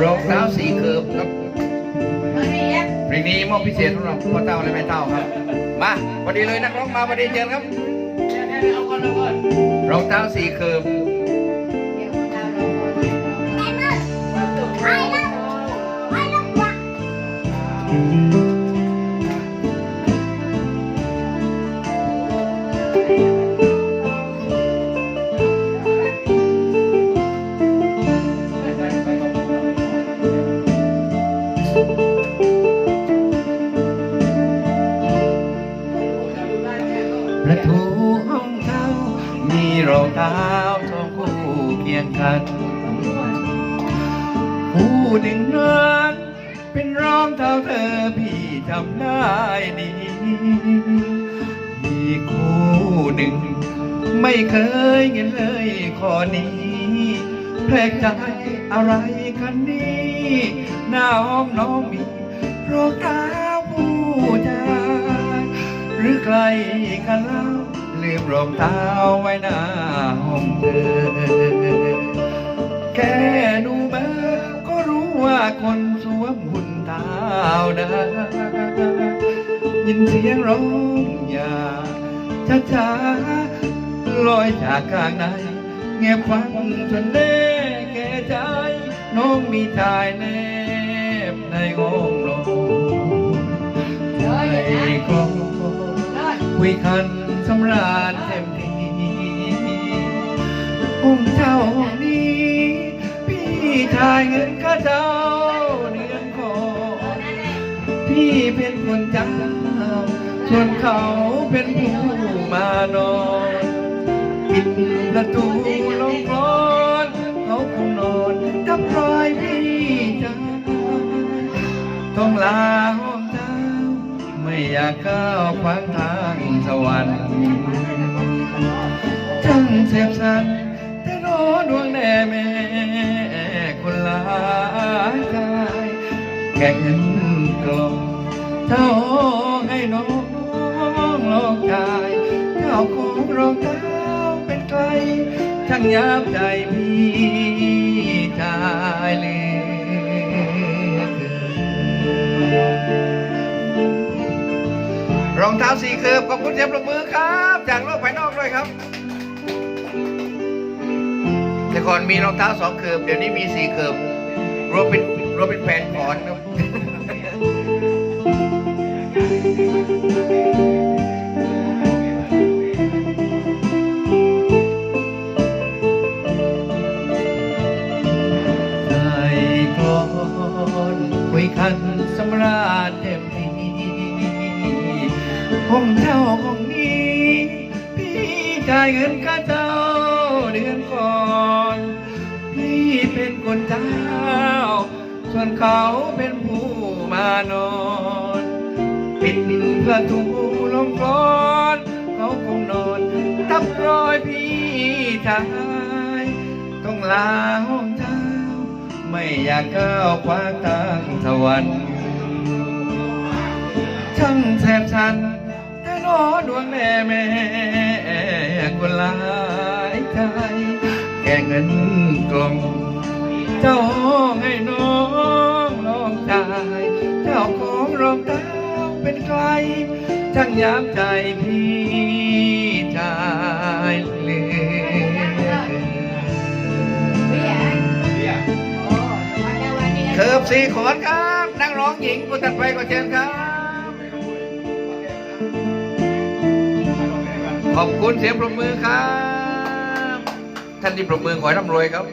รองเท้าสีเคิร์ฟครับเพลงนี้มอบพิเศษสำหรับพ่อเต้าและแม่เต้าครับ มาพอดีเลยนักร้องมาพอดีเชิญครับรองเท้าสีเคิร์ฟ ประตูห้องเท้ามีรองเท้าสองคู่เคียงกัน คู่หนึ่งนั้นเป็นรองเท้าเธอพี่จำได้ดีอีคู่หนึ่ง ไม่เคยเห็นเลยข้อนี้ แปลกใจอะไรกันนี่ น้าห้องน้องมีรองเท้าผู้ชายหรือใครกันเล่าลืมรองเท้าไว้หน้าห้องเธอแค่ดูมาก็รู้ว่าคนสวมหุ่นเท้านะยินเสียงร้องอย่าช้าช้าลอยจากข้างในเงียบฟังจนแน่แก่ใจ น้องมีชายแนบ ในห้องนอนใจกลองคุยคันสำราญเต็มทีองค์เจ้านี้พี่ชายเงินข้าเจ้าเดือนก่อพี่เป็นคนเจ้าส่วนเขาเป็นผู้มานอนปิดประตูลงกรอ ลาหองเจ้าไม่อยากก้าวขวางทางสวรรค์ช่างเสียบสันแต่รอดวงแน่แม่คนลายกายแก่เงินกลมเจ้าให้น้องลองกายเจ้าของรองเท้าเป็นใครช่างยับใจพี่ชายเลย เท้าสีเคิร์ฟขอบคุณเสียงปรบมือครับจากโลกภายนอกด้วยครับแต่ก่อนมีรองเท้าสองเคิร์ฟเดี๋ยวนี้มีสี่เคิร์ฟรวมเป็นรวมเป็นแผ่นขอนครับใส่กลอนคุยคันสำราญเต็มที ห้องเช่าห้องนี้ พี่จ่ายเงินค่าเช่าเดือนก่อน พี่เป็นคนเจ้า ส่วนเขาเป็นผู้มานอนปิดประตูลงกรอนเขาคงนอนทับรอยพี่ชายต้องลาห้องเจ้า ไม่อยากก้าวขวาทางสวรรค์ช่างแสบชัน ดวงแม่แม่คนหลายใจแก่เงินกล่อง เจ้าให้น้องลองใจายเจ้าของรองเท้าเป็นใครช่างยามใจพี่ชายเลือเคิร์ฟสีขอนครับ นักร้องหญิงคนถัดไปก็เชิญครับ อบคุณเสียงปรบมือครับ ท่านที่ปรบมือขอให้ร่ำรวยครับ